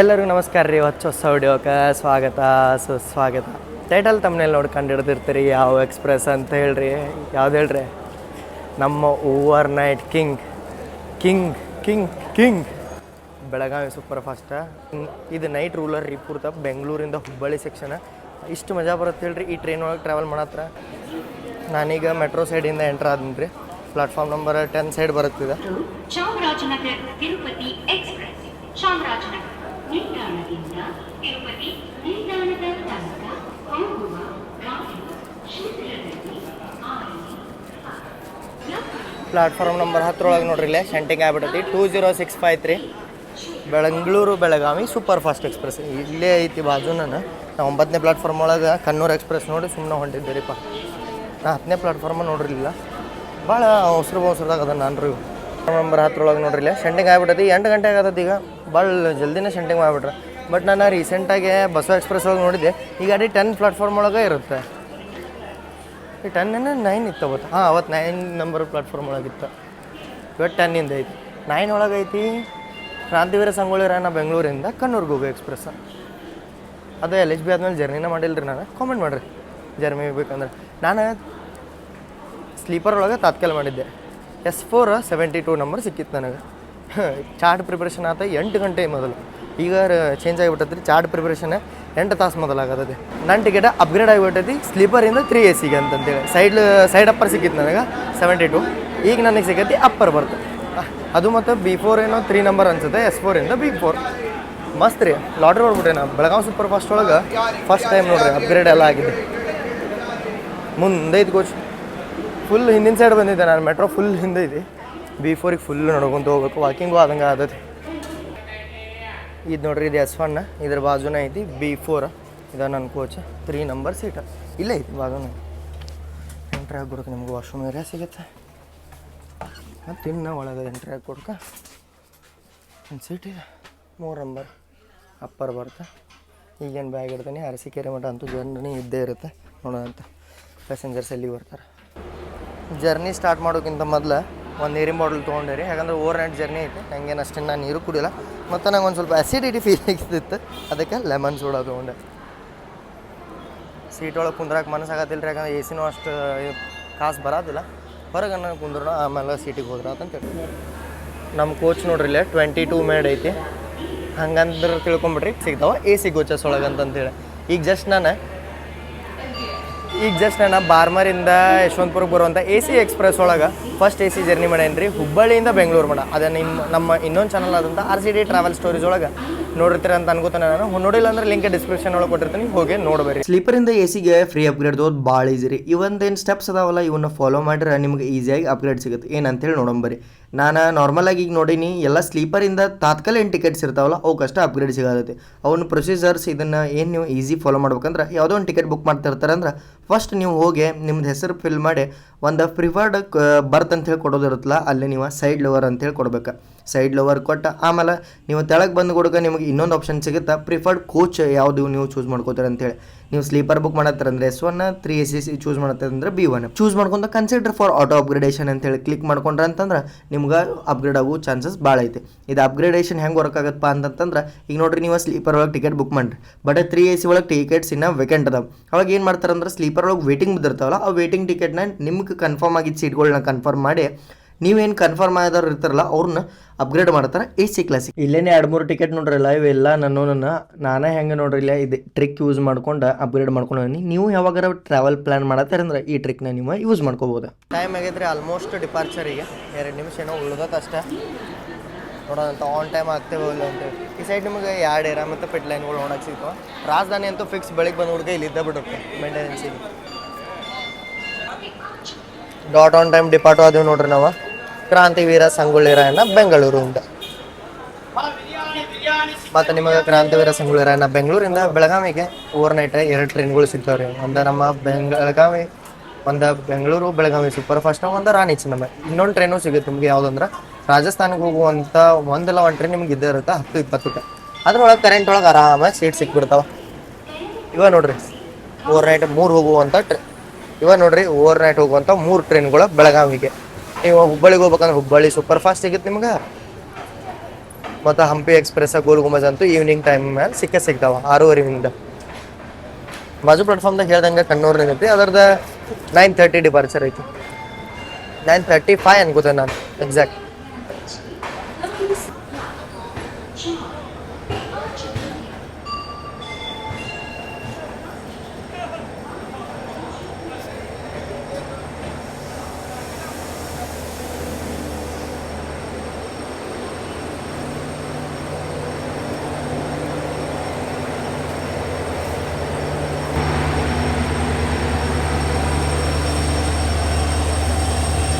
ಎಲ್ಲರಿಗೂ ನಮಸ್ಕಾರ ರೀ. ಹೊಚ್ಚ ಹೊಸ ವಿಡಿಯೋಕ್ಕೆ ಸ್ವಾಗತ, ಸುಸ್ವಾಗತ. ಟೈಟಲ್ ತಮ್ಮನೇಲಿ ನೋಡ್ಕೊಂಡು ಹಿಡ್ದಿರ್ತೀರಿ ಯಾವ ಎಕ್ಸ್ಪ್ರೆಸ್ ಅಂತ ಹೇಳ್ರಿ. ಯಾವ್ದು ಹೇಳ್ರಿ? ನಮ್ಮ over night king king king king Belagavi super fast ಇದು ನೈಟ್ ರೂಲರ್ ರೀ ಪೂರ್ತ ಬೆಂಗಳೂರಿಂದ ಹುಬ್ಬಳ್ಳಿ ಸೆಕ್ಷನ್ ಇಷ್ಟು ಮಜಾ ಬರುತ್ತೆ ಹೇಳ್ರಿ, ಈ ಟ್ರೈನ್ ಒಳಗೆ ಟ್ರಾವೆಲ್ ಮಾಡತ್ರ. ನಾನೀಗ ಮೆಟ್ರೋ ಸೈಡಿಂದ ಎಂಟ್ರ್ ಆದ್ನಿ ರೀ. ಪ್ಲಾಟ್ಫಾರ್ಮ್ ನಂಬರ್ ಟೆನ್ ಸೈಡ್ ಬರುತ್ತಿದೆ. ಚಾಮರಾಜನಗರ ತಿರುಪತಿ ಎಕ್ಸ್ಪ್ರೆಸ್ ಚಾಮರಾಜನಗರ. ನಿಲ್ದಾಣದಿಂದ ತಿರುಪತಿ, ನಿಲ್ದಾಣದ ತನಕ ಹೋಗುವ ಶೀಘ್ರದಲ್ಲಿ ಪ್ಲಾಟ್ಫಾರ್ಮ್ ನಂಬರ್ ಹತ್ತರೊಳಗೆ ನೋಡ್ರಿ ಇಲ್ಲೇ ಸೆಂಟಿಂಗ್ ಆಗ್ಬಿಟ್ಟೈತಿ two zero six five three Bengaluru Belagavi super fast express ಇಲ್ಲೇ ಐತಿ ಬಾಜು ನಾನು. ನಾ ಒಂಬತ್ತನೇ ಪ್ಲಾಟ್ಫಾರ್ಮ್ ಒಳಗೆ ಕನ್ನೂರು ಎಕ್ಸ್ಪ್ರೆಸ್ ನೋಡಿ ಸುಮ್ಮನೆ ಹೊಂಟಿದ್ದೆ ರೀಪ್ಪ ನಾ ಹತ್ತನೇ ಪ್ಲಾಟ್ಫಾರ್ಮ್ ನೋಡಿರಲಿಲ್ಲ ಭಾಳ ಅವಸರ ಅವಸರದಾಗ ಅದ ನಾನು ರೀ ನಂಬರ್ ಹತ್ತರೊಳಗೆ ನೋಡ್ರಿ ಇಲ್ಲೇ ಸೆಂಟಿಂಗ್ ಆಗ್ಬಿಟ್ಟೈತಿ ಎಂಟು ಗಂಟೆ ಆಗತ್ತದ ಈಗ. ಭಾಳ ಜಲ್ದಿನೇ ಸೆಂಟಿಂಗ್ ಮಾಡಿಬಿಟ್ರೆ. ಬಟ್ ನಾನು ರೀಸೆಂಟಾಗಿ ಬಸವ ಎಕ್ಸ್ಪ್ರೆಸ್ ಒಳಗೆ ನೋಡಿದ್ದೆ. ಈ ಗಾಡಿ ಟೆನ್ ಪ್ಲಾಟ್ಫಾರ್ಮ್ ಒಳಗೆ ಇರುತ್ತೆ. ಈ ಟೆನ್ ನೈನ್ ಇತ್ತು ಅವತ್ತು. ಹಾಂ, ಅವತ್ತು ನೈನ್ ನಂಬರ್ ಪ್ಲಾಟ್ಫಾರ್ಮ್ ಒಳಗಿತ್ತು ಇವತ್ತು ಟೆನ್ನಿಂದ ಐತಿ. ನೈನ್ ಒಳಗೆ ಐತಿ ಕ್ರಾಂತಿವೀರ ಸಂಗೊಳ್ಳಿ ರಾಯಣ್ಣ ಬೆಂಗಳೂರಿಂದ ಕಣ್ಣೂರ್ಗೆ ಹೋಗೋ ಎಕ್ಸ್ಪ್ರೆಸ್ ಅದು ಎಲ್ ಎಚ್ ಬಿ ಆದಮೇಲೆ ಜರ್ನಿನ ರೀ ನಾನು. ಕಾಮೆಂಟ್ ಮಾಡಿರಿ. ಜರ್ನಿ ಬೇಕಂದ್ರೆ. ನಾನು ಸ್ಲೀಪರ್ ಒಳಗೆ ತಾತ್ಕಾಲ ಮಾಡಿದ್ದೆ. S four seventy two number ಸಿಕ್ಕಿತ್ತು ನನಗೆ. ಚಾರ್ಟ್ ಪ್ರಿಪ್ರೇಷನ್ ಆತ ಎಂಟು ಗಂಟೆ ಮೊದಲು. ಈಗ ಚೇಂಜ್ ಆಗಿಬಿಟ್ಟೈತಿ ರೀ ಚಾರ್ಟ್ ಪ್ರಿಪ್ರೇಷನ್ ಎಂಟು ತಾಸು ಮೊದಲಾಗತ್ತೈತಿ ನನ್ನ ಟಿಕೆಟ್ ಅಪ್ಗ್ರೇಡ್ ಆಗಿಬಿಟ್ಟೈತಿ ಸ್ಲೀಪರಿಂದ ತ್ರೀ ಎ ಸಿಗೆ ಅಂತಂತೇಳಿ. ಸೈಡ್ ಸೈಡ್ ಅಪ್ಪರ್ ಸಿಕ್ಕಿತ್ತು ನನಗೆ ಸೆವೆಂಟಿ ಟು ಈಗ ನನಗೆ ಸಿಗತ್ತೆ ಅಪ್ಪರ್ ಬರ್ತದೆ ಅದು ಮತ್ತು ಬಿ ಫೋರ್ ಏನೋ ತ್ರೀ ನಂಬರ್ ಅನ್ಸುತ್ತೆ ಎಸ್ ಇಂದ ಬಿ ಫೋರ್ ಮಸ್ತ್ ರೀ ಲಾಟ್ರಿ ಹೊಡ್ಬಿಟ್ಟೆ ನಾ ಬೆಳಗಾವಿ ಸೂಪರ್ ಫಾಸ್ಟ್ ಒಳಗೆ ಫಸ್ಟ್ ಟೈಮ್ ನೋಡ್ರಿ ಅಪ್ಗ್ರೇಡ್ ಎಲ್ಲ ಆಗಿದೆ. ಮುಂದೆ ಇದು ಕೋಚ್ ಫುಲ್ ಹಿಂದಿನ ಸೈಡ್ ಬಂದಿದ್ದೆ ನಾನು ಮೆಟ್ರೋ ಫುಲ್ ಹಿಂದೆ ಐತಿ ಬಿ ಫೋರಿಗೆ ಫುಲ್ ನಡ್ಕೊಂತ ಹೋಗ್ಬೇಕು. ವಾಕಿಂಗು ಆದಂಗೆ ಆದತಿ ಇದು ನೋಡ್ರಿ, ಇದು ಎಸ್ ಒನ್ ಇದ್ರ ಬಾಜುನ ಐತಿ ಬಿ ಫೋರ್ ಇದು ನನ್ನ ಕೋಚ ತ್ರೀ ನಂಬರ್ ಸೀಟ ಇಲ್ಲೇ ಐತಿ ಬಾಜುನ. ಎಂಟ್ರಿ ಆಗಿ ಕೊಡ್ಕ ನಿಮ್ಗೆ ವಾಶ್ರೂಮ್ ಏರಿಯಾ ಸಿಗುತ್ತೆ. ಮತ್ತು ಇನ್ನು ಒಳಗೆ ಎಂಟ್ರಿ ಆಗಿ ಕೊಡ್ಕ ಒಂದು ಸೀಟ್ ಇದೆ. ಮೂರು ನಂಬರ್ ಅಪ್ಪರ್ ಬರುತ್ತೆ. ಈಗೇನು ಬ್ಯಾಗ್ ಇಡ್ತೀನಿ. ಅರಸೀಕೆರೆ ಮಠ ಅಂತೂ ಜರ್ನಿ ಇದ್ದೇ ಇರುತ್ತೆ. ನೋಡೋಣ ಅಂತ. ಪ್ಯಾಸೆಂಜರ್ಸ್ ಎಲ್ಲಿಗೆ ಬರ್ತಾರೆ? ಜರ್ನಿ ಸ್ಟಾರ್ಟ್ ಮಾಡೋಕ್ಕಿಂತ ಮೊದಲು ಒಂದು ನೀರಿನ ಬಾಟಲ್ ರೀ. ಯಾಕಂದ್ರೆ ಓವರ್ ನೈಟ್ ಜರ್ನಿ ಐತೆ. ನನಗೇನು ಅಷ್ಟೇ ನಾನು ನೀರು ಕುಡಿಲ್ಲ ಮತ್ತು ನಂಗೆ ಒಂದು ಸ್ವಲ್ಪ ಅಸಿಡಿಟಿ ಫೀಲ್ ಆಗ್ತಿತ್ತು ಅದಕ್ಕೆ ಲೆಮನ್ ಸೋಡಾ ತೊಗೊಂಡೆ. ಸೀಟ್ ಒಳಗೆ ಕುಂದ್ರಕ್ಕೆ ಮನಸ್ಸಾಗತ್ತಿಲ್ಲ ಯಾಕಂದ್ರೆ ಎ ಸಿನೂ ಅಷ್ಟು ಕಾಸು ಬರೋದಿಲ್ಲ. ಹೊರಗೆ ನಾನು ಕುಂದ್ರ ಆಮೇಲೆ ಸೀಟಿಗೆ ಹೋದ್ರೆ ಅಂತ ನಮ್ಮ ಕೋಚ್ ನೋಡ್ರಿ ಇಲ್ಲೇ ಟ್ವೆಂಟಿ ಟೂ ಮೇಡ್ ಐತಿ. ಹಂಗಂದ್ರೆ ತಿಳ್ಕೊಂಬಿಟ್ರಿ ಸಿಗ್ತಾವೆ. ಎ ಸಿ ಕೋಚಸ್ ಒಳಗೆ ಅಂತಂತೇಳಿ. ಈಗ ಜಸ್ಟ್ ನಾನು ಈಗ ಜಸ್ಟ್ ನಾನು ಬಾರ್ಮರಿಂದ ಯಶವಂತಪುರಕ್ಕೆ ಬರುವಂಥ ಎ ಸಿ ಎಕ್ಸ್ಪ್ರೆಸ್ ಒಳಗೆ ಫಸ್ಟ್ ಎ ಸಿ ಜರ್ನಿ ಮಾಡೇನಿ ರೀ ಹುಬ್ಬಳ್ಳಿಯಿಂದ ಬೆಂಗಳೂರು ಮಾಡ ಅದೇ ನಿಮ್ಮ, ನಮ್ಮ ಇನ್ನೊಂದು ಚಾನಲ್ ಆದಂಥ R C D travel stories ಒಳಗೆ. ನೋಡಿರ್ತೀರ ಅಂತ ಅನ್ಕೋತಾನೆ ನಾನು. ನೋಡಿಲ್ಲ ಅಂದ್ರೆ ಲಿಂಕ್ ಡಿಸ್ಕ್ರಿಪ್ಷನ್ ಒಳಗೆ ಕೊಟ್ಟಿರ್ತೀನಿ. ಹೋಗಿ ನೋಡ್ಬೇರಿ ಸ್ಲೀಪರಿಂದ ಎ ಸಿಗೆ ಫ್ರೀ ಅಪ್ಗ್ರೇಡ್ ದೋದ್ ಭಾಳ ಈಸಿ ರೀ. ಇವೊಂದೇನು ಸ್ಟೆಪ್ಸ್ ಅದಾವಲ್ಲ ಇವನ್ನ ಫಾಲೋ ಮಾಡ್ರೆ ನಿಮ್ಗೆ ಈಸಿಯಾಗಿ ಅಪ್ಗ್ರೇಡ್ ಸಿಗುತ್ತೆ. ಏನಂತೇಳಿ ನೋಡಂಬರಿ ನಾನು ನಾರ್ಮಲಾಗಿ ಈಗ ನೋಡೀನಿ, ಎಲ್ಲ ಸ್ಲೀಪರಿಂದ ತಾತ್ಕಾಲ ಟಿಕೆಟ್ಸ್ ಇರ್ತಾವಲ್ಲ ಅವಕ್ಕಷ್ಟ ಅಪ್ಗ್ರೇಡ್ ಸಿಗತ್ತೆ ಅವನ್ನ ಪ್ರೊಸೀಜರ್ಸ್ ಇದನ್ನು ಏನು ನೀವು ಈಸಿ ಫಾಲೋ ಮಾಡ್ಬೇಕಂದ್ರೆ, ಯಾವುದೋ ಒಂದು ಟಿಕೆಟ್ ಬುಕ್ ಮಾಡ್ತಿರ್ತಾರೆ ಅಂದ್ರೆ ಫಸ್ಟ್ ನೀವು ಹೋಗಿ ನಿಮ್ದು ಹೆಸರು ಫಿಲ್ ಮಾಡಿ, ಒಂದು ಪ್ರಿಫರ್ಡ್ ಬರ್ತ್ ಅಂತ ಹೇಳಿ ಕೊಡೋದಿರುತ್ತಲ್ಲ, ಅಲ್ಲಿ ನೀವು ಸೈಡ್ ಲವರ್ ಅಂತೇಳಿ ಕೊಡ್ಬೇಕು. ಸೈಡ್ ಲವರ್ ಕೊಟ್ಟ, ಆಮೇಲೆ ನೀವು ತೆಳಗೆ ಬಂದು ಕೊಡೋಕೆ ನಿಮಗೆ ಇನ್ನೊಂದು ಆಪ್ಷನ್ ಸಿಗುತ್ತೆ? ಪ್ರಿಫರ್ಡ್ ಕೋಚ್ ಯಾವುದು ನೀವು ಚೂಸ್ ಮಾಡ್ಕೋತೀರ ಅಂತೇಳಿ. ನೀವು sleeper book ಮಾಡತ್ತೀರಂದ್ರೆ S one three A C C choose ಮಾಡತ್ತೀರಂದ್ರೆ B one choose ಮಾಡ್ಕೊಂಡು ಕನ್ಸಿಡರ್ ಫಾರ್ ಆಟೋ ಅಪ್ಗ್ರೇಡೇಷನ್ ಅಂತೇಳಿ ಕ್ಲಿಕ್ ಮಾಡ್ಕೊಂಡ್ರೆ ಅಂತಂದ್ರೆ ನಿಮ್ಗೆ ಅಪ್ಗ್ರೇಡ್ ಆಗೋ ಚಾನ್ಸಸ್ ಭಾಳ ಐತೆ. ಇದು ಅಪ್ಗ್ರೇಡೇಷನ್ ಹೆಂಗೆ ವರ್ಕ್ ಆಗುತ್ತಪ್ಪ ಅಂತಂತಂದ್ರೆ, ಈಗ ನೋಡ್ರಿ ನೀವು ಸ್ಲೀಪರ್ ಒಳಗೆ ಟಿಕೆಟ್ ಬುಕ್ ಮಾಡ್ರಿ. ಬಟ್ ತ್ರೀ ಎ ಸಿ ಒಳಗೆ ಟಿಕೆಟ್ಸ್ ಇನ್ನೂ ವೇಕೆಂಟ್ ಅದಾವೆ. ಅವಾಗ ಏನು ಮಾಡ್ತಾರಂದ್ರೆ ಸ್ಲೀಪರ್ ಒಳಗೆ ವೇಟಿಂಗ್ ಬಿದ್ದಿರ್ತಾವಲ್ಲ, ಆ ವೇಟಿಂಗ್ ಟಿಕೆಟ್ನ ನಿಮ್ಗೆ ಕನ್ಫರ್ಮ್ ಆಗಿದ್ದ ಸೀಟ್ಗಳನ್ನ ಕನ್ಫರ್ಮ್ ಮಾಡಿ ನೀವೇನು ಕನ್ಫರ್ಮ್ ಆದವ್ರು ಇರ್ತಾರಲ್ಲ ಅವ್ರನ್ನ ಅಪ್ಗ್ರೇಡ್ ಮಾಡ್ತಾರೆ ಎ ಸಿ ಕ್ಲಾಸಿಗೆ ಇಲ್ಲೇನೆ ಎರಡು ಮೂರು ಟಿಕೆಟ್ ನೋಡ್ರಲ್ಲ ಇವೆಲ್ಲ ನಾನು ನನ್ನ ನಾನೇ ಹೆಂಗೆ ನೋಡ್ರಿ ಇಲ್ಲ ಇದು ಟ್ರಿಕ್ ಯೂಸ್ ಮಾಡ್ಕೊಂಡು ಅಪ್ಗ್ರೇಡ್ ಮಾಡ್ಕೊಂಡು ನೀವು ಯಾವಾಗಾರ ಟ್ರಾವೆಲ್ ಪ್ಲಾನ್ ಮಾಡತ್ತಾರಂದ್ರೆ ಈ ಟ್ರಿಕ್ನ ನೀವು ಯೂಸ್ ಮಾಡ್ಕೋಬೋದು. ಟೈಮ್ ಆಗಿದ್ರೆ ಆಲ್ಮೋಸ್ಟ್ ಡಿಪಾರ್ಚರಿಗೆ ಎರಡು ನಿಮಿಷ ಏನೋ ಉಳ್ದತ್ತೆ ಅಷ್ಟೇ. ನೋಡೋದಂತ ಆನ್ ಟೈಮ್ ಆಗ್ತೇವೆ ಇಲ್ಲ ಅಂತೇಳಿ ಈ ಸೈಡ್ ನಿಮಗೆ ಎರಡು ಏರ ಮತ್ತು ಪಿಟ್ ಲೈನ್ಗಳು ನೋಡೋಕೆ ಸಿಗ್ತವೆ ರಾಜಧಾನಿ ಅಂತೂ ಫಿಕ್ಸ್ ಬೆಳಿಗ್ಗೆ ಬಂದು ಹುಡುಗ ಇಲ್ಲಿ ಇದ್ದ ಬಿಡುತ್ತೆ ಮೇಂಟೆನೆನ್ಸಿಗೆ ಡಾಟ್ ಆನ್ ಟೈಮ್ ಡಿಪಾರ್ಟ್ ಆದೀವಿ ನೋಡ್ರಿ ನಾವು. ಕ್ರಾಂತಿವೀರ ಸಂಗೊಳ್ಳಿ ರಾಯಣ್ಣ ಬೆಂಗಳೂರಿಂದ ಮತ್ತು ನಿಮಗೆ ಕ್ರಾಂತಿವೀರ ಸಂಗೊಳ್ಳಿ ರಾಯಣ್ಣ ಬೆಂಗಳೂರಿಂದ ಬೆಳಗಾವಿಗೆ ಓವರ್ ನೈಟ್ ಎರಡು ಟ್ರೈನ್ಗಳು ಸಿಗ್ತಾವೆ ರೀ. ಒಂದು ನಮ್ಮ ಬೆಳಗಾವಿ ಒಂದು ಬೆಂಗಳೂರು, ಬೆಳಗಾವಿ ಸೂಪರ್ ಫಾಸ್ಟ್ ಒಂದು ರಾಣಿ ಚೆನ್ನಮ್ಮ ಇನ್ನೊಂದು ಟ್ರೈನು ಸಿಗುತ್ತೆ ನಿಮ್ಗೆ ಯಾವುದಂದ್ರೆ ರಾಜಸ್ಥಾನಗೆ ಹೋಗುವಂಥ ಒಂದಲ್ಲ ಒಂದು ಟ್ರೈನ್ ನಿಮ್ಗೆ ಇದ್ದೇ ಇರುತ್ತೆ, ಹತ್ತು ಇಪ್ಪತ್ತಕ್ಕೆ ಅದ್ರೊಳಗೆ ಕರೆಂಟ್ ಒಳಗೆ ಆರಾಮಾಗಿ ಸೀಟ್ ಸಿಕ್ಬಿಡ್ತಾವೆ. ಇವ ನೋಡ್ರಿ ಓವರ್ ನೈಟ್ ಮೂರು ಹೋಗುವಂಥ ಟ್ರೈ ಇವ ನೋಡ್ರಿ ಓವರ್ ನೈಟ್ ಹೋಗುವಂಥ ಮೂರು ಟ್ರೈನ್ಗಳು ಬೆಳಗಾವಿಗೆ. ನೀವು ಹುಬ್ಬಳ್ಳಿಗೆ ಹೋಗ್ಬೇಕಂದ್ರೆ ಹುಬ್ಬಳ್ಳಿ ಸೂಪರ್ ಫಾಸ್ಟ್ ಸಿಗುತ್ತೆ ನಿಮ್ಗೆ. ಮತ್ತು ಹಂಪಿ ಎಕ್ಸ್ಪ್ರೆಸ್ ಗೋಲ್ ಗುಂಬಜ್ ಅಂತೂ ಈವ್ನಿಂಗ್ ಟೈಮ್ ಮೇಲೆ ಸಿಕ್ಕ ಸಿಗ್ತಾವ, ಆರೂವರೆಯಿಂದ. ಬಾಜು ಪ್ಲಾಟ್ಫಾರ್ಮ್ದಾಗ ಹೇಳ್ದಂಗೆ ಕಣ್ಣೂರು ನಿಂತೈತಿ ಅದ್ರದ್ದು ನೈನ್ ತರ್ಟಿ ಡಿಪಾರ್ಚರ್ ಐತಿ. ನೈನ್ ತರ್ಟಿ ಫೈವ್ ಅನ್ಕೋತೇನೆ ನಾನು exact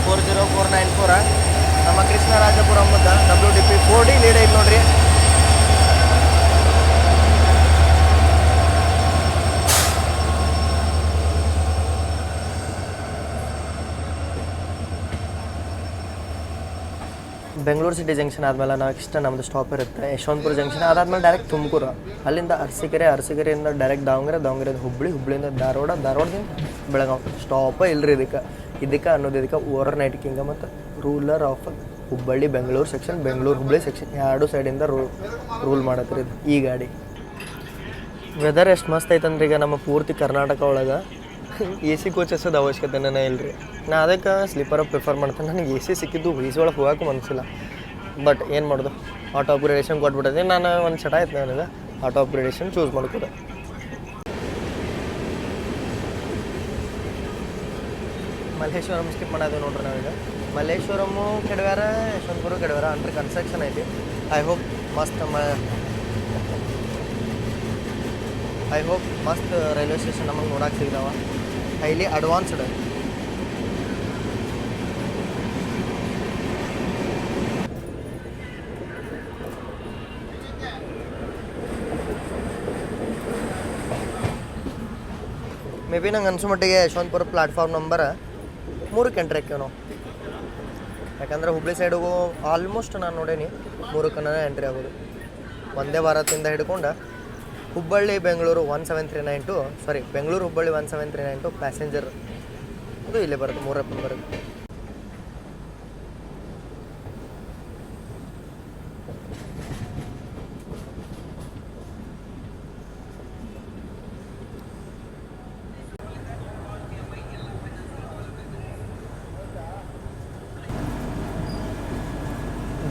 four zero four nine four ನಮ್ಮ Krishnarajapuram W D P four D lead ಐತೆ ನೋಡ್ರಿ. ಬೆಂಗಳೂರು ಸಿಟಿ ಜಂಕ್ಷನ್ ಆದಮೇಲೆ ನಾವು ಇಷ್ಟ ನಮ್ಮದು ಸ್ಟಾಪ್ ಇರುತ್ತೆ. ಯಶವಂತಪುರ ಜಂಕ್ಷನ್ ಅದಾದ್ಮೇಲೆ ಡೈರೆಕ್ಟ್ ತುಮಕೂರು. ಅಲ್ಲಿಂದ ಅರಸೀಕೆರೆ, ಅರಸೀಕೆರೆಯಿಂದ ಡೈರೆಕ್ಟ್ ದಾವಣಗೆರೆ ದಾವಣಗೆರೆ ಹುಬ್ಬಳ್ಳಿ ಹುಬ್ಬಳ್ಳಿಯಿಂದ ಧಾರವಾಡ, ಧಾರವಾಡದಿಂದ ಬೆಳಗಾವಿ. ಸ್ಟಾಪ ಇಲ್ಲರಿ ಇದಕ್ಕೆ. ಇದಕ್ಕೆ ಅನ್ನೋದು ಇದಕ್ಕೆ ಓವರ್ ನೈಟ್ ಕಿಂಗ ಮತ್ತು ruler of Hubballi, Bengaluru section Bengaluru Hubballi section ಎರಡು ಸೈಡಿಂದ ರೂ ರೂಲ್ ಮಾಡತ್ರಿ ಈ ಗಾಡಿ. ವೆದರ್ ಎಷ್ಟು ಮಸ್ತ್ ಐತಂದ್ರೆ ಈಗ ನಮ್ಮ ಪೂರ್ತಿ ಕರ್ನಾಟಕ ಒಳಗೆ. ಎ ಸಿ ಕೋಚಸ್ಸದ ಅವಶ್ಯಕತೆನೇ ಇಲ್ಲ ರೀ ನಾ ಅದಕ್ಕೆ ಸ್ಲೀಪರ್ ಪ್ರಿಫರ್ ಮಾಡ್ತೇನೆ. ನನಗೆ ಎ ಸಿ ಸಿಕ್ಕಿದ್ದು ಈಸಿ ಒಳಗೆ ಹೋಗೋಕ್ಕೂ ಮನಸ್ಸಿಲ್ಲ ಬಟ್ ಏನು ಮಾಡೋದು? ಆಟೋ ಅಪ್ಗ್ರೇಡೇಷನ್ ಕೊಟ್ಬಿಟ್ಟಿದ್ದೀನಿ ನಾನು ಒಂದು ಚಟ ಆಯ್ತು ನನಗೆ ಆಟೋ ಅಪ್ಗ್ರೇಡೇಷನ್ ಚೂಸ್ ಮಾಡ್ಕೊಡೆ. ಮಲ್ಲೇಶ್ವರಂ ಸ್ಕಿಪ್ ಮಾಡೋದು ನೋಡ್ರಿ ನಾವೀಗ. ಮಲ್ಲೇಶ್ವರಮು ಕೆಡವ್ಯಾರ, ಯಶವಂತಪುರ ಕೆಡವ್ಯಾರ ಅಂಡರ್ ಕನ್ಸ್ಟ್ರಕ್ಷನ್ ಐತಿ. ಐ ಹೋಪ್ ಮಸ್ತ್ ಮ ಐ ಹೋಪ್ ಮಸ್ತ್ ರೈಲ್ವೆ ಸ್ಟೇಷನ್ ನಮಗೆ ನೋಡಕ್ಕೆ ಸಿಗ್ತಾವ ಹೈಲಿ ಅಡ್ವಾನ್ಸ್ಡ್ ಮೇ ಬಿ ನಂಗೆ ಅನ್ಸೋ ಮಟ್ಟಿಗೆ ಯಶವಂತಪುರ ಪ್ಲಾಟ್ಫಾರ್ಮ್ ನಂಬರ್ ಮೂರಕ್ಕೆ ಎಂಟ್ರಿ ಹಾಕ್ಯವ ನಾವು. ಯಾಕಂದ್ರೆ ಹುಬ್ಳಿ ಸೈಡಿಗೂ ಆಲ್ಮೋಸ್ಟ್ ನಾನು ನೋಡೀನಿ ಮೂರಕ್ಕನ ಎಂಟ್ರಿ ಆಗೋದು. ಒಂದೇ ಭಾರತದಿಂದ ಹಿಡ್ಕೊಂಡು Hubballi, Bengaluru one seven three nine two sorry Bengaluru, Hubballi one seven three nine two passenger ಅದು ಇಲ್ಲೇ ಬರುತ್ತೆ ಮೂರಪ್ಪ ಬರುತ್ತೆ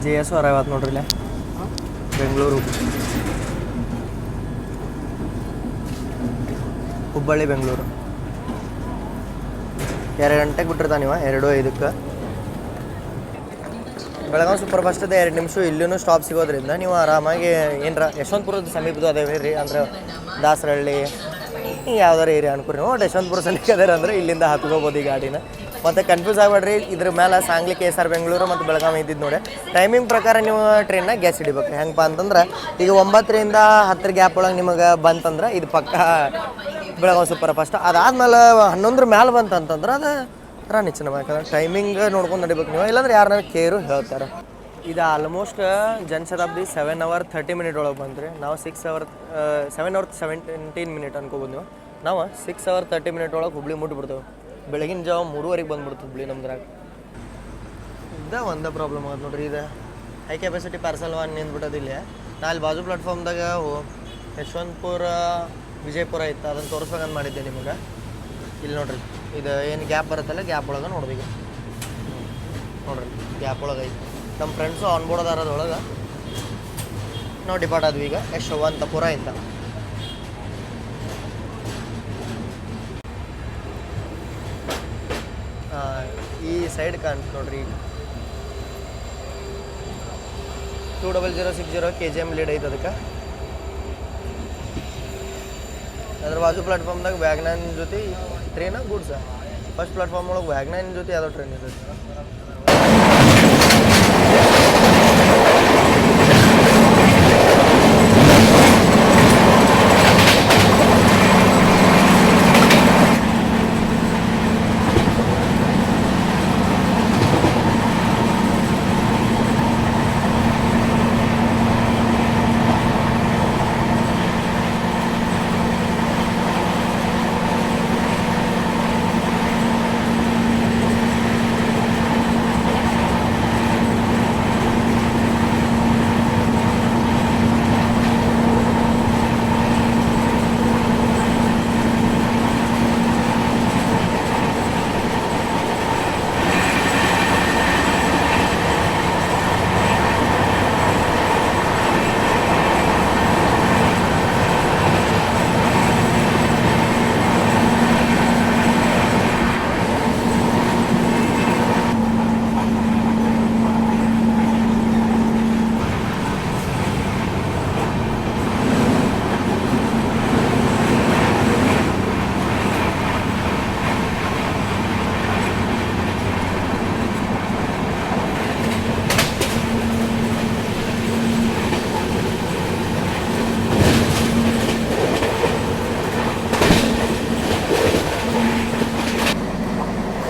ಜೆ ಎಸ್ ಅರವತ್ತು ನೋಡ್ರಿ ಇಲ್ಲೇ. ಬೆಂಗಳೂರು. ಹುಬ್ಬಳ್ಳಿ, ಬೆಂಗಳೂರು. ಎರಡು ಗಂಟೆಗೆ ಬಿಟ್ಟಿರ್ತಾನೆ ನೀವು? ಎರಡು, ಐದಕ್ಕೆ. ಬೆಳಗಾವಿ ಸೂಪರ್ ಫಾಸ್ಟದ ಎರಡು ನಿಮಿಷ ಇಲ್ಲೂ ಸ್ಟಾಪ್ ಸಿಗೋದ್ರಿಂದ ನೀವು ಆರಾಮಾಗಿ ಏನರ ಯಶವಂತಪುರದ ಸಮೀಪದ ಅದೇ ರೀ, ಅಂದ್ರೆ ದಾಸರಹಳ್ಳಿ ಯಾವ್ದಾರು ಏರಿಯಾ ಅನ್ಕೊರಿ ನೋಡಿ ಯಶವಂತಪುರ ಸಮೀಪ ಅದಾರ ಅಂದ್ರೆ ಇಲ್ಲಿಂದ ಹತ್ಕೋಬೋದು ಈ ಗಾಡಿನ. ಮತ್ತು ಕನ್ಫ್ಯೂಸ್ ಆಗಬೇಡ್ರಿ. ಇದ್ರ ಮೇಲೆ Sangli K S R Bengaluru ಮತ್ತು ಬೆಳಗಾವಿ ಇದ್ದಿದ್ದು ನೋಡಿ. ಟೈಮಿಂಗ್ ಪ್ರಕಾರ ನೀವು ಟ್ರೈನ್ನ ಗ್ಯಾಸ್ ಹಿಡಿಬೇಕು ಹೆಂಗಪ್ಪ ಅಂತಂದ್ರೆ, ಈಗ ಒಂಬತ್ತರಿಂದ ಹತ್ತರ ಗ್ಯಾಪ್ ಒಳಗೆ ನಿಮಗೆ ಬಂತಂದ್ರೆ ಇದು ಪಕ್ಕ ಬೆಳಗಾವಿ ಸೂಪರ್ ಫಾಸ್ಟ್ ಅದಾದ್ಮೇಲೆ ಹನ್ನೊಂದ್ರ ಮೇಲೆ ಬಂತಂತಂದ್ರೆ ಅದು ರಾಣಿ ಚೆನ್ನ ಯಾಕಂದ್ರೆ ಟೈಮಿಂಗ್ ನೋಡ್ಕೊಂಡು ನಡಿಬೇಕು ನೀವು. ಇಲ್ಲಾಂದ್ರೆ ಯಾರನ್ನ ಕೇರು ಹೇಳ್ತಾರೆ. ಇದು almost Janshatabdi seven hour thirty minute ಒಳಗೆ ಬಂದ್ರಿ ನಾವು six hour seven hour seventeen minute ಅನ್ಕೋಬೋದು ನೀವು. ನಾವು ಸಿಕ್ಸ್ ಅವರ್ ತರ್ಟಿ ಮಿನಿಟ್ ಒಳಗೆ ಹುಬ್ಳಿ ಮುಟ್ಬಿಡ್ತೇವೆ. ಬೆಳಗಿನ ಜಾವ ಮೂರುವರೆಗೆ ಬಂದ್ಬಿಡ್ತು ಹುಬ್ಳಿ ನಮ್ದ್ರಾಗ. ಇದ ಒಂದೇ ಪ್ರಾಬ್ಲಮ್ ಆಗುತ್ತೆ ನೋಡ್ರಿ ಇದು. ಹೈ ಕೆಪಾಸಿಟಿ ಪಾರ್ಸಲ್ ವಾನ್ ನಿಂದ್ಬಿಟ್ಟದ ಇಲ್ಲಿ. ನಾ ಅಲ್ಲಿ ಬಾಜು ಪ್ಲಾಟ್ಫಾರ್ಮ್ದಾಗ ಯಶವಂತಪುರ, ವಿಜಯಪುರ ಇತ್ತು. ಅದನ್ನು ತೋರಿಸ್ಬೇಕಂತ ಮಾಡಿದ್ದೆ ನಿಮಗೆ. ಇಲ್ಲಿ ನೋಡ್ರಿ, ಇದು ಏನು ಗ್ಯಾಪ್ ಬರುತ್ತಲ್ಲ ಗ್ಯಾಪ್ ಒಳಗೆ ನೋಡ್ಬೇಕು ನೋಡ್ರಿ ಗ್ಯಾಪ್ ಒಳಗೆ ಐತಿ. ನಮ್ಮ ಫ್ರೆಂಡ್ಸು ಆನ್ ಬೋರ್ಡ್ ಅದಾರ ಅದ್ರೊಳಗೆ. ನಾವು ಡಿಪಾರ್ಟ್ ಆದ್ವಿ ಈಗ, ಯಶವಂತಪುರ ಇಂದ ಆ, ಈ ಸೈಡ್ ಕಾಣ್ತು ನೋಡ್ರಿ two double zero six zero K G M lead ಐತೆ ಅದಕ್ಕೆ. ಅದ್ರ ಬಾಜು ಪ್ಲಾಟ್ಫಾರ್ಮ್ದಾಗ ವ್ಯಾಗ್ನೈನ್ ಜೊತೆ ಟ್ರೈನ ಗೂಡ್ಸ ಫಸ್ಟ್ ಪ್ಲಾಟ್ಫಾರ್ಮ್ ಒಳಗೆ ವ್ಯಾಗ್ನೈನ್ ಜೊತೆ ಯಾವುದೋ ಟ್ರೈನ್ ಇದೆ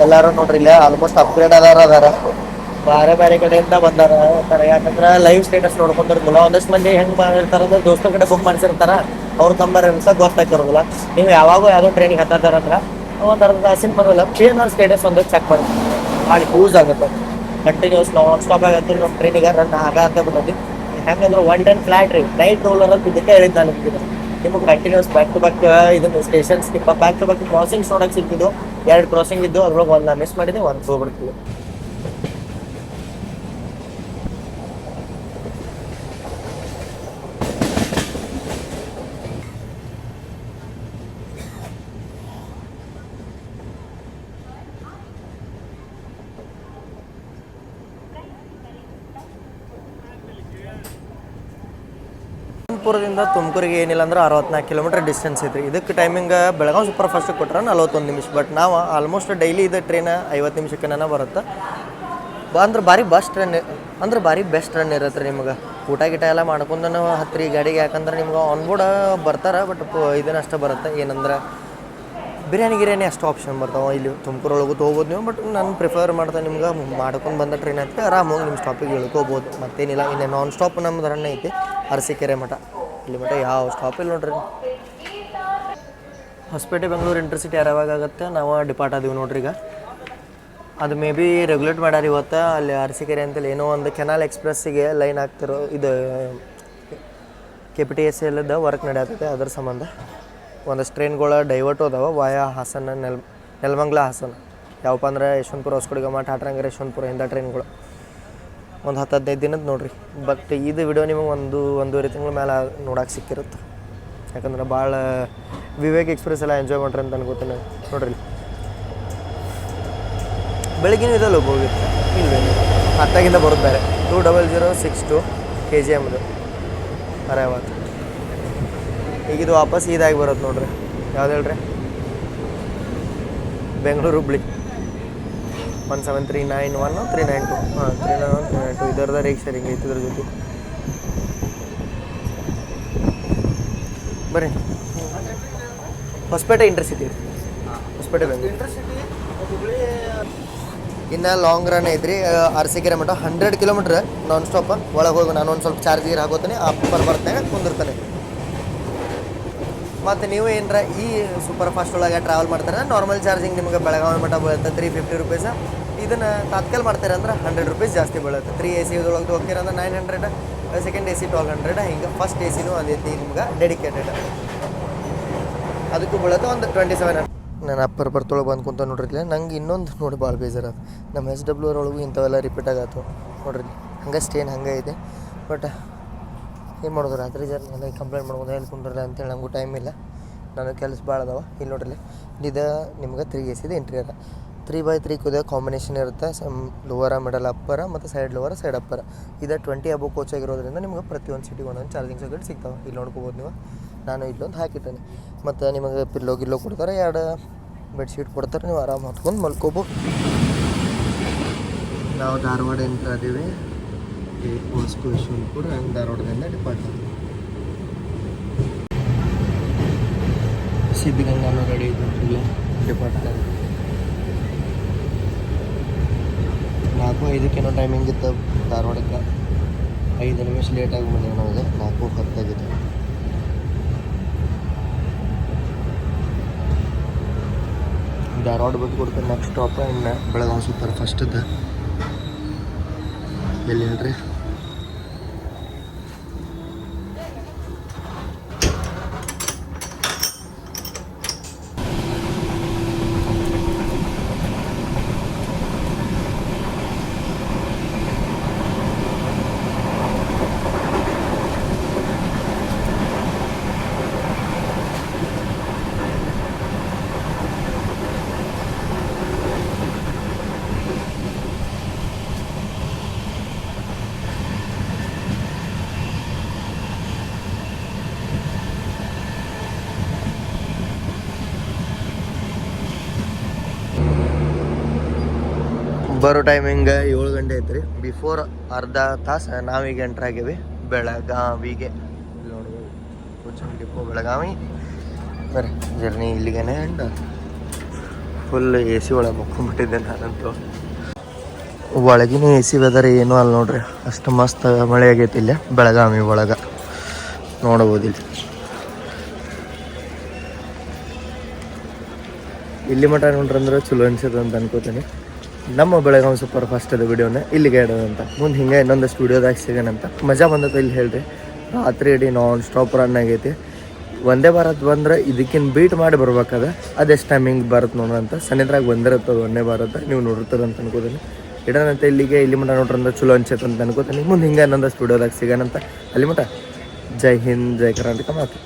ಎಲ್ಲಾರು ನೋಡ್ರಿ ಇಲ್ಲ ಆಲ್ಮೋಸ್ಟ್ ಅಪ್ಗ್ರೇಡ್ ಅದಾರ ಅದಾರ. ಬೇರೆ ಬೇರೆ ಕಡೆಯಿಂದ ಬಂದಾರ. ಯಾಕಂದ್ರ ಲೈವ್ ಸ್ಟೇಟಸ್ ನೋಡ್ಕೊಂಡಿರ್ತಿಲ್ಲ ಒಂದಷ್ಟು ಮಂದಿ ಹೆಂಗ್ ಮಾಡಿರ್ತಾರ ಅಂದ್ರೆ ದೋಸ್ತರ ಕಡೆ ಬುಕ್ ಮಾಡಿಸಿರ್ತಾರ. ಅವ್ರ ನಂಬರ್ ಅಂತ ಗೊತ್ತಾಗ್ತಿರೋದಿಲ್ಲ ನೀವು ಯಾವಾಗೂ ಯಾವ್ದೋ ಟ್ರೈನಿಗೆ ಹತ್ತಾರ ಅಂದ್ರ ಒಂದ್ ಅರ್ಧ ಬರೋಲ್ಲ. ಟ್ರೈನ್ ಅವ್ರ ಸ್ಟೇಟಸ್ ಒಂದು ಚೆಕ್ ಮಾಡಿ. ಭಾಳ ಯೂಸ್ ಆಗುತ್ತೆ. ಕಂಟಿನ್ಯೂಸ್ ನಾನ್ ಸ್ಟಾಪ್ ಆಗತ್ತೆ ನಮ್ಮ ಟ್ರೈನಿಗೆ ರನ್ ಆಗತ್ತೆ ಬಿಡೋದು ಹೆಂಗಂದ್ರೆ ಒನ್ ಟೆನ್ ಫ್ಲಾಟ್ ರೀ. ನೈಟ್ ರೋಲರ್ ಅಂತ ಇದಕ್ಕೆ ಹೇಳಿದ್ದ ನಾನು ನಿಮ್ಗೆ. ಕಂಟಿನ್ಯೂಸ್ ಬ್ಯಾಕ್ ಟು ಬ್ಯಾಕ್ ಇದನ್ನ stations back to back crossings ನೋಡಕ್ ಸಿಗ್ತಿದ್ದು ಎರಡು ಕ್ರಾಸಿಂಗ್ ಇದ್ದು ಅದ್ರೊಳಗೆ ಒಂದು ಮಿಸ್ ಮಾಡಿದೆ ಒಂದು ಹೋಗ್ಬಿಡ್ತೀವಿ ಯಶವಂತಪುರದಿಂದ ತುಮಕೂರಿಗೆ ಏನಿಲ್ಲ ಅಂದ್ರೆ ಅರವತ್ನಾಲ್ಕು ಕಿಲೋಮೀಟರ್ ಡಿಸ್ಟೆನ್ಸ್ ಐತ್ರಿ. ಇದಕ್ಕೆ ಟೈಮಿಂಗ್ ಬೆಳಗಾವಿ ಸೂಪರ್ ಫಾಸ್ಟ್ ಕೊಟ್ರೆ ನಲ್ವತ್ತೊಂದು ನಿಮಿಷ. ಬಟ್ ನಾವು ಆಲ್ಮೋಸ್ಟ್ ಡೈಲಿ ಇದು ಟ್ರೈನ್ ಐವತ್ತು ನಿಮಿಷಕ್ಕೆ ಬರುತ್ತೆ. ಅಂದ್ರೆ ಭಾರಿ ಬಸ್ ಟ್ರೈನ್ ಅಂದ್ರೆ ಭಾರಿ ಬೆಸ್ಟ್ ಟ್ರೈನ್ ಇರತ್ತೆ ರೀ ನಿಮ್ಗೆ. ಊಟ ಗೀಟ ಎಲ್ಲ ಮಾಡ್ಕೊಂಡು ಹತ್ತಿರ ಗಾಡಿಗೆ, ಯಾಕಂದ್ರೆ ನಿಮ್ಗೆ ಆನ್ಬೋರ್ಡ್ ಬರ್ತಾರೆ ಬಟ್ ಇದನ್ನ ಅಷ್ಟೇ ಬರುತ್ತೆ. ಏನಂದ್ರೆ ಬಿರಿಯಾನಿ ಗಿರಿಯಾನಿ ಅಷ್ಟು ಆಪ್ಷನ್ ಬರ್ತಾವೆ. ಇಲ್ಲಿ ತುಮಕೂರೊಳಗೂ ತೊಗೋಬೋದು ನೀವು ಬಟ್ ನಾನು ಪ್ರಿಫರ್ ಮಾಡ್ತೇನೆ ನಿಮ್ಗೆ ಮಾಡ್ಕೊಂಡು ಬಂದ ಟ್ರೈನ್ ಐತೆ ಆರಾಮಾಗಿ ನಿಮ್ಮ ಸ್ಟಾಪಿಗೆ ಇಳ್ಕೋಬೋದು. ಮತ್ತೇನಿಲ್ಲ, ಇನ್ನು ನಾನ್ ಸ್ಟಾಪ್ ನಮ್ದು ರನ್ ಐತಿ, ಅರಸಿಕೆರೆ ಮಠ. ಇಲ್ಲಿ ಮಟ್ಟ ಯಾವ ಸ್ಟಾಪ್ ಇಲ್ಲ ನೋಡ್ರಿ. ಹೊಸಪೇಟೆ, ಬೆಂಗಳೂರು ಇಂಟರ್ಸಿಟಿ ಯಾವಾಗ ಆಗುತ್ತೆ ನಾವು ಡಿಪಾರ್ಟ್ ಆದೀವಿ ನೋಡ್ರಿ ಈಗ. ಅದು ಮೇ ಬಿ ರೆಗ್ಯುಲೇಟ್ ಮಾಡ್ಯಾರ ಇವತ್ತು. ಅಲ್ಲಿ ಅರಸೀಕೆರೆ ಅಂತೇಳಿ ಏನೋ ಒಂದು ಕೆನಾಲ್ ಎಕ್ಸ್ಪ್ರೆಸ್ಸಿಗೆ ಲೈನ್ ಆಗ್ತಿರೋ ಇದು ಕೆ ಪಿ ಟಿ ಎಸ್ ಎಲ್ದ ವರ್ಕ್ ನಡೆಯತ್ತೆ ಅದ್ರ ಸಂಬಂಧ. ಒಂದಷ್ಟು ಟ್ರೈನ್ಗಳು ಡೈವರ್ಟ್ ಅದಾವ ವಾಯ ಹಾಸನ, ನೆಲ್, ನೆಲಮಂಗ್ಲ ಹಾಸನ. ಯಾವಪ್ಪ ಅಂದ್ರೆ ಯಶವಂತಪುರ ಹೊಸಕೊಡಿಗಮ್ಮ ಟಾಟ್ರಂಗರ ಯಶವಂತಪುರ ಇಂಥ ಟ್ರೈನ್ಗಳು ಒಂದು ಹತ್ತು ಹದಿನೈದು ದಿನದ ನೋಡ್ರಿ. ಬಟ್ ಇದು ವಿಡಿಯೋ ನಿಮಗೆ ಒಂದು ಒಂದೂವರೆ ತಿಂಗಳ ಮೇಲೆ ನೋಡಕ್ಕೆ ಸಿಕ್ಕಿರುತ್ತೆ. ಯಾಕಂದ್ರೆ ಭಾಳ ವಿವೇಕ್ ಎಕ್ಸ್ಪ್ರೆಸ್ ಎಲ್ಲ ಎಂಜಾಯ್ ಮಾಡ್ರಿ ಅಂತ ಅನ್ಕೋತೀನಿ ನೋಡ್ರಿ. ಬೆಳಗಿನ ಇದಲ್ಲ ಹೋಗಿತ್ತು ಇಲ್ಲ ಹತ್ತಾಗಿಂದ ಬರೋದು ಬೇರೆ. Two double zero six two K G ಎಮ್ದು ಅರಾವತ್ ಈಗ ಇದು ವಾಪಸ್ ಇದಾಗಿ ಬರುತ್ತೆ ನೋಡ್ರಿ. ಯಾವ್ದು ಹೇಳ್ರಿ? Bengaluru Hubli one seven three nine one three nine two ಹಾಂ three nine one three nine two ಇದರದ rake sharing ಐತಿ ಇದ್ರ ಜೊತೆ. ಬರ್ರಿ. ಹೊಸಪೇಟೆ ಇಂಟರ್ಸಿಟಿ ಹೊಸಪೇಟೆ ಇನ್ನು ಲಾಂಗ್ ರನ್ ಐತ್ರಿ ಅರಸೀಕೆರೆ ಮಠ. ಹಂಡ್ರೆಡ್ ಕಿಲೋಮೀಟ್ರ್ ನಾನ್ ಸ್ಟಾಪ್ ಒಳಗೆ ಹೋಗಿ ನಾನು ಒಂದು ಸ್ವಲ್ಪ ಚಾರ್ಜ್ ಗೀರ್ ಆ ಅಪ್ಪರ್ ಬರ್ತಾನೆ ಕುಂದಿರ್ತಾನೆ. ಮತ್ತು ನೀವು ಏನರ ಈ ಸೂಪರ್ ಫಾಸ್ಟ್ ಒಳಗೆ ಟ್ರಾವೆಲ್ ಮಾಡ್ತಾರೆ ನಾರ್ಮಲ್ ಚಾರ್ಜಿಂಗ್ ನಿಮಗೆ ಬೆಳಗಾವಿ ಮಠ ಬೀಳುತ್ತೆ ತ್ರೀ ಫಿಫ್ಟಿ ರುಪೀಸ್ ಇದನ್ನು ತಾತ್ಕಾಲ ಮಾಡ್ತಾರೆ ಅಂದ್ರೆ ಹಂಡ್ರೆಡ್ ರುಪೀಸ್ ಜಾಸ್ತಿ ಬೀಳುತ್ತೆ. ತ್ರೀ ಎ ಸಿ ಒಳಗೆ ಹೋಗ್ತೀರ ಅಂದ್ರೆ nine hundred second A C twelve hundred ಹಿಂಗೆ ಫಸ್ಟ್ ಎ ಸಿನೂ ಅದೇ ನಿಮ್ಗೆ ಡೆಡಿಕೇಟೆಡ್ ಅದಕ್ಕೂ ಬೀಳುತ್ತೆ ಒಂದು ಟ್ವೆಂಟಿ ಸೆವೆನ್ ನಾನು ಅಪ್ಪರ್ ಬರ್ತೊಳಗೆ ಬಂದು ಕುಂತ ನೋಡ್ರಿ ನಂಗೆ ಇನ್ನೊಂದು ನೋಡಿ ಭಾಳ ಬೇಜಾರ ನಮ್ಮ ಎಸ್ ಡಬ್ಲ್ಯೂ ಒಳಗೂ ಇಂಥವೆಲ್ಲ ರಿಪೀಟ್ ಆಗತ್ತು ನೋಡ್ರಿ. ಹಂಗೆ ಸ್ಟೇನ್ ಹಂಗೆ ಇದೆ. ಬಟ್ ಏನು ಮಾಡೋದು, ರಾತ್ರಿ ಜರ್ನಿ ಎಲ್ಲ ಕಂಪ್ಲೇಂಟ್ ಮಾಡ್ಬೋದು ಎಲ್ಲಿ ಕುಂದ್ರಲ್ಲ ಅಂತೇಳಿ ನಮಗೂ ಟೈಮ್ ಇಲ್ಲ. ನನಗೆ ಕೆಲಸ ಭಾಳ ಅದಾವ. ಇಲ್ಲಿ ನೋಡ್ರಿ, ಇದು ನಿಮ್ಗೆ ತ್ರೀ ಎ ಸಿದು ಇಂಟ್ರಿಯರ್ ತ್ರೀ ಬೈ ತ್ರೀ ಕುದ ಕಾಂಬಿನೇಷನ್ ಇರುತ್ತೆ. ಸಮ್ ಲೋವರ ಮಿಡಲ್ ಅಪ್ಪರ ಮತ್ತು ಸೈಡ್ ಲೋವರ ಸೈಡ್ ಅಪ್ಪರ ಇದು ಟ್ವೆಂಟಿ ಅಬೋ ಕೋಚ್ ಆಗಿರೋದ್ರಿಂದ ನಿಮ್ಗೆ ಪ್ರತಿಯೊಂದು ಸಿಟಿಗೆ ಒಂದೊಂದು ಚಾರ್ಜಿಂಗ್ ಸಾಕೆಟ್ ಸಿಗ್ತಾವೆ. ಇಲ್ಲಿ ನೋಡ್ಕೋಬೋದು ನೀವು. ನಾನು ಇಲ್ಲೊಂದು ಹಾಕಿಟ್ಟೇನೆ ಮತ್ತು ನಿಮಗೆ ಪಿಲ್ಲೋ ಗಿಲ್ಲೋ ಕೊಡ್ತಾರೆ. ಎರಡು ಬೆಡ್ಶೀಟ್ ಕೊಡ್ತಾರೆ. ನೀವು ಆರಾಮ್ ಹೊತ್ಕೊಂಡು ಮಲ್ಕೋಬೋದು. ನಾವು ಧಾರವಾಡ ಅಂತ ಇದ್ದೀವಿ ವಾಸ್ಕು ಯಶವಂತಪುರ ಧಾರವಾಡದಿಂದ ಡಿಪಾರ್ಟ್ ಸಿದ್ಧಗಂಗಾನು ರೆಡಿ ಡಿಪಾರ್ಟ್ಮೆಂಟ್ ನಾಲ್ಕು, ಐದಕ್ಕೇನೋ ಟೈಮಿಂಗ್ ಇತ್ತು. ಧಾರವಾಡಕ್ಕೆ ಐದು ನಿಮಿಷ ಲೇಟಾಗಿ ಬಂದೇವೆ ನಾವು ನಾಲ್ಕು ಹತ್ತಾಗಿದೆ ಧಾರವಾಡ ಬಿಟ್ಟು ಕೊಡ್ತಾರೆ ನೆಕ್ಸ್ಟ್ ಸ್ಟಾಪ್ ಇನ್ನು ಬೆಳಗಾವಿ ಸೂಪರ್ ಫಸ್ಟದ್ದು ಎಲ್ಲಿ ಹೇಳ್ರಿ? ಬರೋ ಟೈಮಿಂಗ್ ಏಳು ಗಂಟೆ ಐತ್ರಿ. ಬಿಫೋರ್ ಅರ್ಧ ತಾಸು ನಾವೀಗ ಎಂಟ್ರ್ ಆಗೇವಿ. ಬೆಳಗಾವಿಗೆ. ನೋಡ್ಬೋದು ಡಿಪೋ ಬೆಳಗಾವಿ. ಬರ್ರಿ ಜರ್ನಿ ಇಲ್ಲಿಗೇನೆ ಎಂಡ್ ಫುಲ್ ಎ ಸಿ ಒಳಗೆ ಮುಕ್ಕೊಂಬಿಟ್ಟಿದ್ದೆ ನಾನಂತೂ. ಒಳಗಿನ ಎ ಸಿ ವೆದರ್ ಏನೂ ಅಲ್ಲ ನೋಡ್ರಿ. ಅಷ್ಟು ಮಸ್ತ್ ಮಳೆ ಆಗೈತಿ ಇಲ್ಲೇ, ಬೆಳಗಾವಿ ಒಳಗೆ. ನೋಡ್ಬೋದು ಇಲ್ಲಿ. ಇಲ್ಲಿ ನೋಡ್ರಿ ಅಂದ್ರೆ ಚಲೋ ಅನ್ಸದ ಅಂತ ಅನ್ಕೋತೀನಿ. ನಮ್ಮ ಬೆಳಗಾವಿ ಸೂಪರ್ ಫಾಸ್ಟ್ ಅದು ವಿಡಿಯೋನ ಇಲ್ಲಿಗೆ ಇಡೋದಂತ ಮುಂದೆ ಹಿಂಗೆ ಇನ್ನೊಂದಷ್ಟು ವಿಡಿಯೋದಾಗ ಸಿಗೋಣಂತ ಮಜಾ ಬಂದದ ಇಲ್ಲಿ ಹೇಳ್ರಿ. ರಾತ್ರಿ ಇಡೀ ನಾನ್ ಸ್ಟಾಪ್ ರನ್ ಆಗೈತಿ. ಒಂದೇ ಭಾರತ್ ಬಂದ್ರೆ ಇದಕ್ಕಿನ್ ಬೀಟ್ ಮಾಡಿ ಬರ್ಬೇಕಾದ ಅದೆಷ್ಟು ಟೈಮಿಂಗ್ ಬರುತ್ತೆ ನೋಡೋಂತ ಬಂದಿರುತ್ತೆ ಬಂದಿರುತ್ತದ ಒಂದೇ ಭಾರತ. ನೀವು ನೋಡಿರ್ತೀರ ಅಂತ ಅನ್ಕೋತೀನಿ. ಇಡೋಣಂತ ಇಲ್ಲಿಗೆ. ಇಲ್ಲಿ ಮಟ ನೋಡ್ರಿ ಅಂದ್ರೆ ಚಲೋ ಅನ್ಸತ್ತೆ ಅಂತ ಅನ್ಕೋತೀನಿ. ಮುಂದೆ ಹಿಂಗೆ ಇನ್ನೊಂದಷ್ಟು ವಿಡಿಯೋದಾಗ ಸಿಗೋಣಂತ ಅಲ್ಲಿ ಮಟ ಜೈ ಹಿಂದ್, ಜೈ ಕರ್ನಾಟಕ ಮಾತು.